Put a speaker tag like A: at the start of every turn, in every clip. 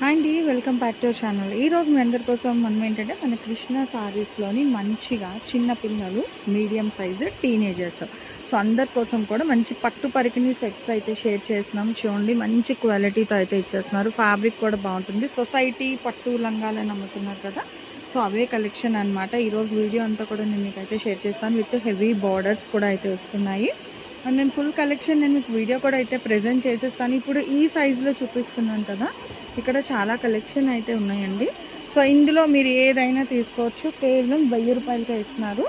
A: Hi welcome back to channel. ఈ రోజు మీ అందరి కోసం మనం ఏంటంటే మన కృష్ణ సారీస్లోని మంచిగా చిన్న పిల్లలు మీడియం సైజు టీనేజర్స్ సో అందరి కోసం కూడా మంచి పట్టు పరికిని సెట్స్ అయితే షేర్ చేస్తున్నాం. చూడండి మంచి క్వాలిటీతో అయితే ఇచ్చేస్తున్నారు. ఫ్యాబ్రిక్ కూడా బాగుంటుంది. సొసైటీ పట్టు లంగాలని అమ్ముతున్నారు కదా. సో అవే కలెక్షన్ అనమాట ఈరోజు వీడియో అంతా కూడా నేను మీకు అయితే షేర్ చేస్తాను. విత్ హెవీ బార్డర్స్ కూడా అయితే వస్తున్నాయి. అండ్ నేను ఫుల్ కలెక్షన్ నేను మీకు వీడియో కూడా అయితే ప్రజెంట్ చేసేస్తాను. ఇప్పుడు ఈ సైజులో చూపిస్తున్నాను కదా ఇక్కడ చాలా కలెక్షన్ అయితే ఉన్నాయండి. సో ఇందులో మీరు ఏదైనా తీసుకోవచ్చు. కేవలం వెయ్యి రూపాయలకే ఇస్తున్నారు.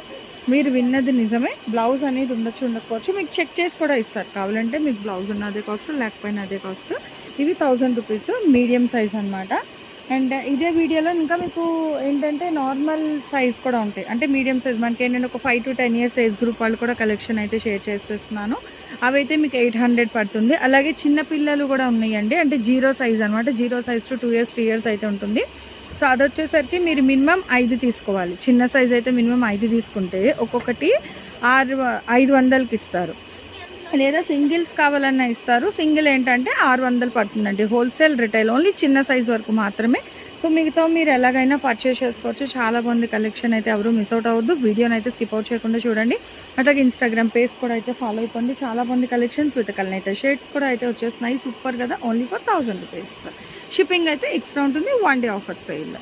A: మీరు విన్నది నిజమే. బ్లౌజ్ అనేది ఉండొచ్చు ఉండకపోవచ్చు. మీకు చెక్ చేసి కూడా ఇస్తారు. కావాలంటే మీకు బ్లౌజ్ ఉన్న అదే కాస్ట్ లేకపోయినా అదే కాస్ట్. ఇవి థౌజండ్ రూపీస్ మీడియం సైజ్ అనమాట అండ్ ఇదే వీడియోలో ఇంకా మీకు ఏంటంటే నార్మల్ సైజ్ కూడా ఉంటాయి. అంటే మీడియం సైజ్ మనకి ఏంటంటే ఒక five to ten years size group వాళ్ళు కూడా కలెక్షన్ అయితే షేర్ చేసేస్తున్నాను. అవైతే మీకు ఎయిట్ హండ్రెడ్ పడుతుంది. అలాగే చిన్న పిల్లలు కూడా ఉన్నాయండి. అంటే జీరో సైజ్ అనమాట zero size to two years three years అయితే ఉంటుంది. సో అది వచ్చేసరికి మీరు మినిమం ఐదు తీసుకోవాలి. చిన్న సైజ్ అయితే మినిమం ఐదు తీసుకుంటే ఒక్కొక్కటి ఆరు ఐదు వందలకి ఇస్తారు. లేదా సింగిల్స్ కావాలన్నా ఇస్తారు. సింగిల్ ఏంటంటే ఆరు వందలు పడుతుందండి. హోల్సేల్ రిటైల్ ఓన్లీ చిన్న సైజ్ వరకు మాత్రమే. సో మిగతా మీరు ఎలాగైనా పర్చేస్ చేసుకోవచ్చు. చాలా బాగుంది కలెక్షన్ అయితే ఎవరు మిస్ అవుట్ అవ్వద్దు. వీడియోని అయితే స్కిప్ అవుట్ చేయకుండా చూడండి. అట్లాగే ఇన్స్టాగ్రామ్ పేజ్ కూడా అయితే ఫాలో అయిపోండి. చాలా బాగుంది కలెక్షన్స్ విత్ కలర్ అయితే షేడ్స్ కూడా అయితే వచ్చేస్తున్నాయి. సూపర్ కదా. Only for thousand rupees shipping అయితే ఎక్స్ట్రా ఉంటుంది. One day offer sale